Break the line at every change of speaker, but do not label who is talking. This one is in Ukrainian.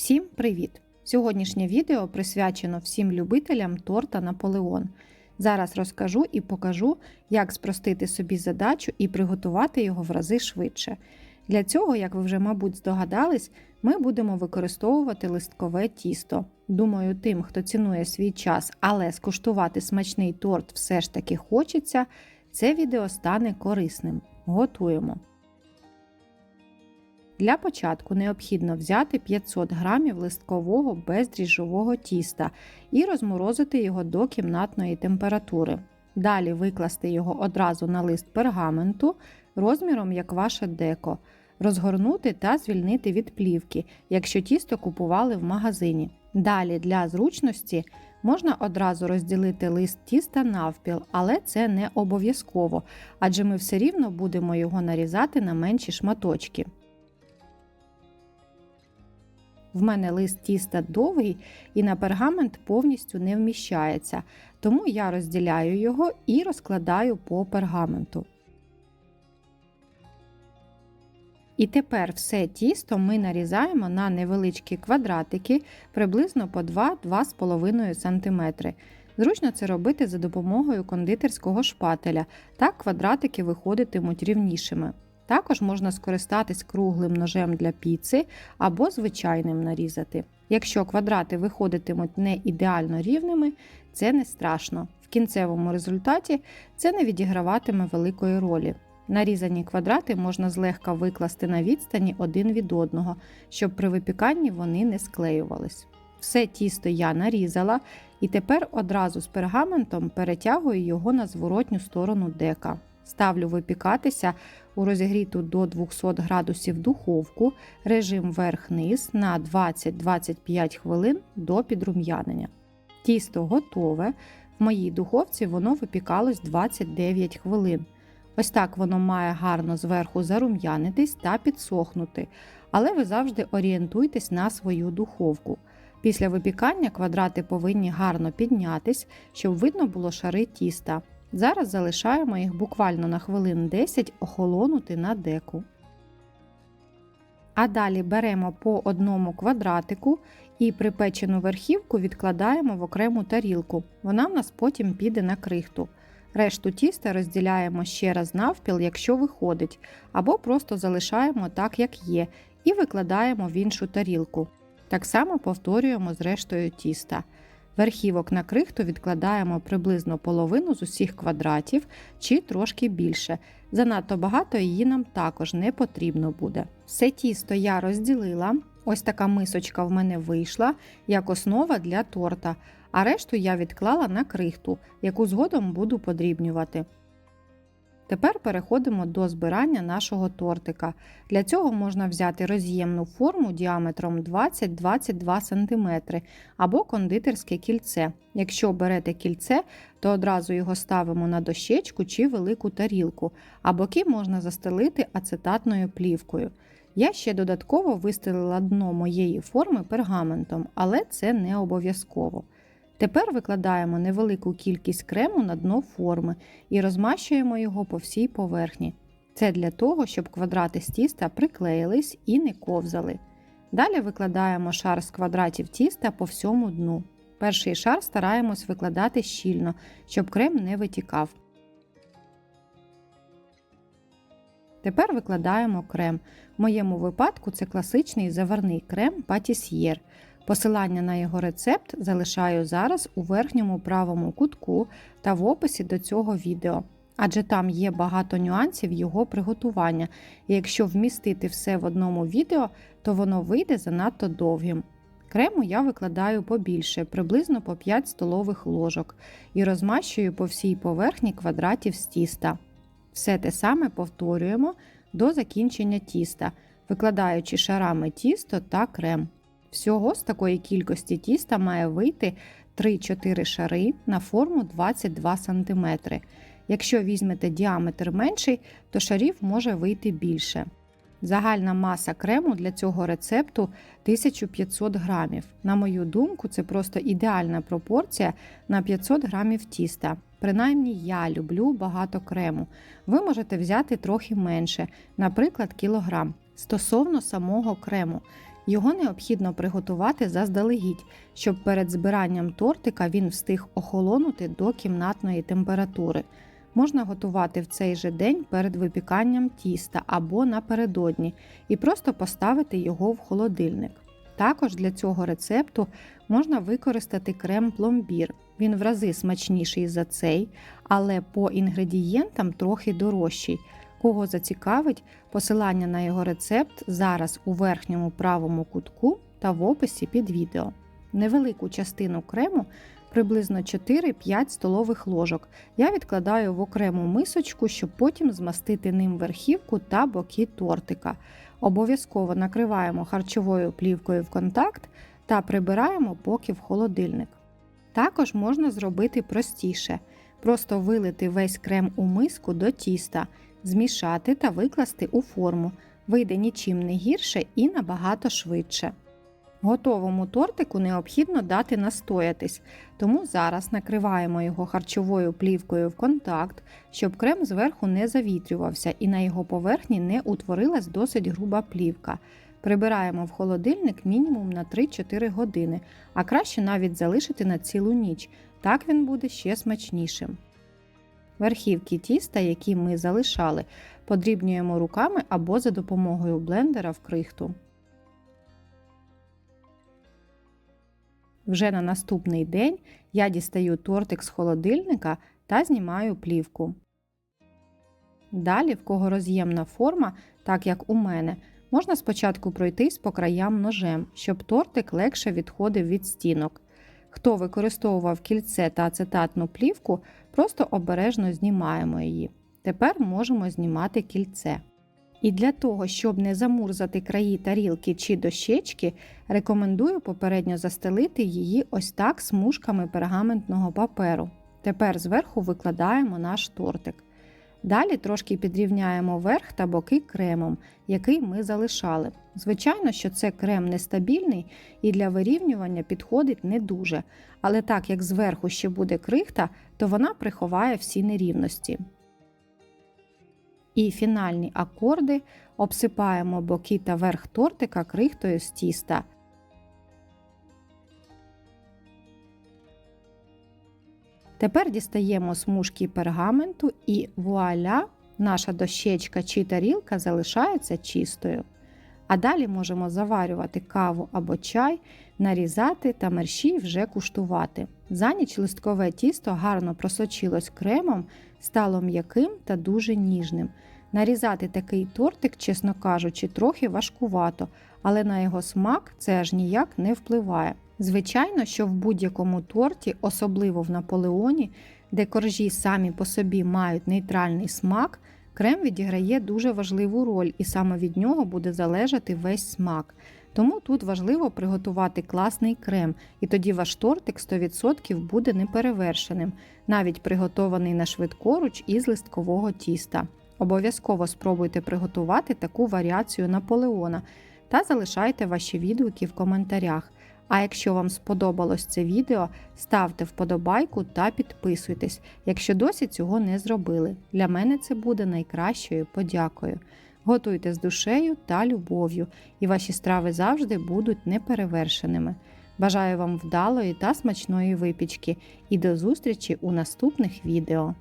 Всім привіт! Сьогоднішнє відео присвячено всім любителям торта Наполеон. Зараз розкажу і покажу, як спростити собі задачу і приготувати його в рази швидше. Для цього, як ви вже, мабуть, здогадались, ми будемо використовувати листкове тісто. Думаю, тим, хто цінує свій час, але скуштувати смачний торт все ж таки хочеться, це відео стане корисним. Готуємо. Для початку необхідно взяти 500 г листкового бездріжджового тіста і розморозити його до кімнатної температури. Далі викласти його одразу на лист пергаменту розміром як ваше деко, розгорнути та звільнити від плівки, якщо тісто купували в магазині. Далі для зручності можна одразу розділити лист тіста навпіл, але це не обов'язково, адже ми все рівно будемо його нарізати на менші шматочки. В мене лист тіста довгий і на пергамент повністю не вміщається, тому я розділяю його і розкладаю по пергаменту. І тепер все тісто ми нарізаємо на невеличкі квадратики приблизно по 2-2,5 см. Зручно це робити за допомогою кондитерського шпателя, так квадратики виходитимуть рівнішими. Також можна скористатись круглим ножем для піци або звичайним нарізати. Якщо квадрати виходитимуть не ідеально рівними, це не страшно. В кінцевому результаті це не відіграватиме великої ролі. Нарізані квадрати можна злегка викласти на відстані один від одного, щоб при випіканні вони не склеювались. Все тісто я нарізала і тепер одразу з пергаментом перетягую його на зворотню сторону дека. Ставлю випікатися у розігріту до 200 градусів духовку, режим верх-низ на 20-25 хвилин до підрум'янення. Тісто готове. В моїй духовці воно випікалось 29 хвилин. Ось так воно має гарно зверху зарум'янитись та підсохнути, але ви завжди орієнтуйтесь на свою духовку. Після випікання квадрати повинні гарно піднятись, щоб видно було шари тіста. Зараз залишаємо їх буквально на хвилин 10 охолонути на деку. А далі беремо по одному квадратику і припечену верхівку відкладаємо в окрему тарілку. Вона в нас потім піде на крихту. Решту тіста розділяємо ще раз навпіл, якщо виходить, або просто залишаємо так, як є, і викладаємо в іншу тарілку. Так само повторюємо з рештою тіста. Верхівок на крихту відкладаємо приблизно половину з усіх квадратів чи трошки більше. Занадто багато її нам також не потрібно буде. Все тісто я розділила. Ось така мисочка в мене вийшла як основа для торта, а решту я відклала на крихту, яку згодом буду подрібнювати. Тепер переходимо до збирання нашого тортика. Для цього можна взяти роз'ємну форму діаметром 20-22 см або кондитерське кільце. Якщо берете кільце, то одразу його ставимо на дощечку чи велику тарілку, а боки можна застелити ацетатною плівкою. Я ще додатково вистелила дно моєї форми пергаментом, але це не обов'язково. Тепер викладаємо невелику кількість крему на дно форми і розмащуємо його по всій поверхні. Це для того, щоб квадрати з тіста приклеїлись і не ковзали. Далі викладаємо шар з квадратів тіста по всьому дну. Перший шар стараємось викладати щільно, щоб крем не витікав. Тепер викладаємо крем. В моєму випадку це класичний заварний крем патісьєр. Посилання на його рецепт залишаю зараз у верхньому правому кутку та в описі до цього відео, адже там є багато нюансів його приготування, і якщо вмістити все в одному відео, то воно вийде занадто довгим. Крему я викладаю побільше, приблизно по 5 столових ложок, і розмащую по всій поверхні квадратів з тіста. Все те саме повторюємо до закінчення тіста, викладаючи шарами тісто та крем. Всього з такої кількості тіста має вийти 3-4 шари на форму 22 см. Якщо візьмете діаметр менший, то шарів може вийти більше. Загальна маса крему для цього рецепту 1500 грамів. На мою думку, це просто ідеальна пропорція на 500 грамів тіста. Принаймні я люблю багато крему. Ви можете взяти трохи менше, наприклад, кілограм. Стосовно самого крему, Його необхідно приготувати заздалегідь, щоб перед збиранням тортика він встиг охолонути до кімнатної температури. Можна готувати в цей же день перед випіканням тіста або напередодні і просто поставити його в холодильник. Також для цього рецепту можна використати крем пломбір. Він в рази смачніший за цей, але по інгредієнтам трохи дорожчий. Кого зацікавить, посилання на його рецепт зараз у верхньому правому кутку та в описі під відео. Невелику частину крему, приблизно 4-5 столових ложок, я відкладаю в окрему мисочку, щоб потім змастити ним верхівку та боки тортика. Обов'язково накриваємо харчовою плівкою в контакт та прибираємо поки в холодильник. Також можна зробити простіше: просто вилити весь крем у миску до тіста, змішати та викласти у форму. Вийде нічим не гірше і набагато швидше. Готовому тортику необхідно дати настоятись, тому зараз накриваємо його харчовою плівкою в контакт, щоб крем зверху не завітрювався і на його поверхні не утворилась досить груба плівка. Прибираємо в холодильник мінімум на 3-4 години, а краще навіть залишити на цілу ніч, так він буде ще смачнішим. Верхівки тіста, які ми залишали, подрібнюємо руками або за допомогою блендера в крихту. Вже на наступний день я дістаю тортик з холодильника та знімаю плівку. Далі, в кого роз'ємна форма, так як у мене, можна спочатку пройтись по краям ножем, щоб тортик легше відходив від стінок. Хто використовував кільце та ацетатну плівку, просто обережно знімаємо її. Тепер можемо знімати кільце. І для того, щоб не замурзати краї тарілки чи дощечки, рекомендую попередньо застелити її ось так смужками пергаментного паперу. Тепер зверху викладаємо наш тортик. Далі трошки підрівняємо верх та боки кремом, який ми залишали. Звичайно, що це крем нестабільний і для вирівнювання підходить не дуже, але так як зверху ще буде крихта, то вона приховає всі нерівності. І фінальні акорди обсипаємо боки та верх тортика крихтою з тіста. Тепер дістаємо смужки пергаменту і вуаля, наша дощечка чи тарілка залишається чистою. А далі можемо заварювати каву або чай, нарізати та мерщій вже куштувати. За ніч листкове тісто гарно просочилось кремом, стало м'яким та дуже ніжним. Нарізати такий тортик, чесно кажучи, трохи важкувато, але на його смак це аж ніяк не впливає. Звичайно, що в будь-якому торті, особливо в Наполеоні, де коржі самі по собі мають нейтральний смак, крем відіграє дуже важливу роль, і саме від нього буде залежати весь смак. Тому тут важливо приготувати класний крем, і тоді ваш тортик 100% буде неперевершеним, навіть приготований на швидкоруч із листкового тіста. Обов'язково спробуйте приготувати таку варіацію Наполеона та залишайте ваші відгуки в коментарях. А якщо вам сподобалось це відео, ставте вподобайку та підписуйтесь, якщо досі цього не зробили. Для мене це буде найкращою подякою. Готуйте з душею та любов'ю, і ваші страви завжди будуть неперевершеними. Бажаю вам вдалої та смачної випічки і до зустрічі у наступних відео!